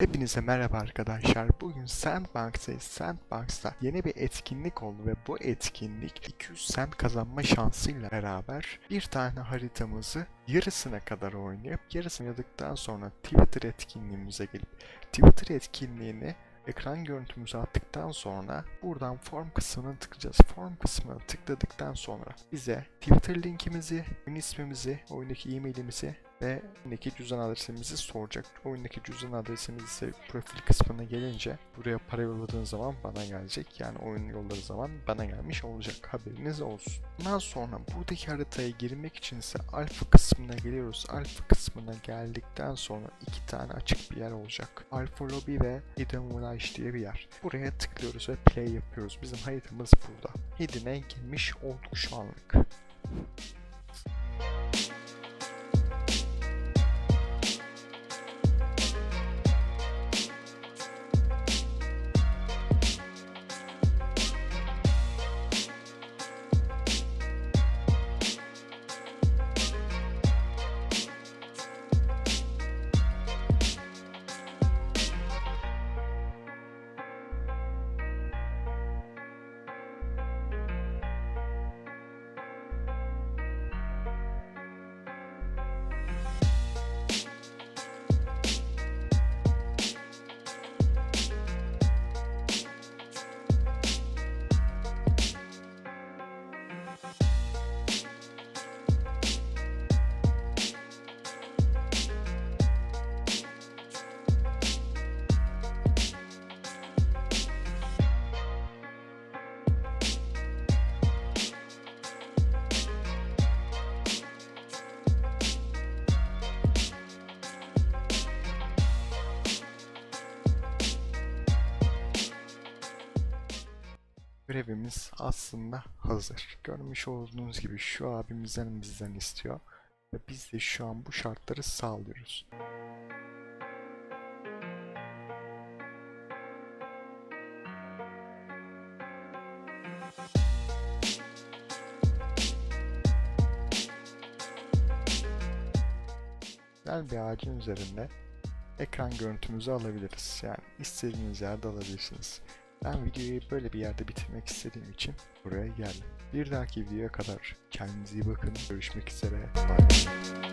Hepinize merhaba arkadaşlar. Bugün Sandbox'tayız. Sandbox'ta yeni bir etkinlik oldu ve bu etkinlik 200 sent kazanma şansıyla beraber bir tane haritamızı yarısına kadar oynayıp yarısını oynadıktan sonra Twitter etkinliğimize gelip Twitter etkinliğini ekran görüntümüzü attıktan sonra buradan form kısmına tıklayacağız. Form kısmına tıkladıktan sonra bize Twitter linkimizi, oyun ismimizi, oyundaki e-mailimizi ve oyundaki cüzdan adresimizi soracak. Oyundaki cüzdan adresimiz ise profil kısmına gelince buraya para yolladığın zaman bana gelecek. Yani oyun yolladığı zaman bana gelmiş olacak. Haberiniz olsun. Bundan sonra buradaki haritaya girmek için ise alfa kısmına geliyoruz. Alfa kısmına geldikten sonra iki tane açık bir yer olacak. Alfa Lobby ve Hidden Village diye bir yer. Buraya tıklıyoruz ve play yapıyoruz. Bizim haritamız burada. Hidden'e girmiş olduk şu anlık. Görevimiz aslında hazır. Görmüş olduğunuz gibi şu abimizden bizden istiyor. Ve biz de şu an bu şartları sağlıyoruz. Güzel bir ağacın üzerinde ekran görüntümüzü alabiliriz. Yani istediğiniz yerde alabilirsiniz. Ben videoyu böyle bir yerde bitirmek istediğim için buraya geldim. Bir dahaki videoya kadar kendinize iyi bakın. Görüşmek üzere. Bye.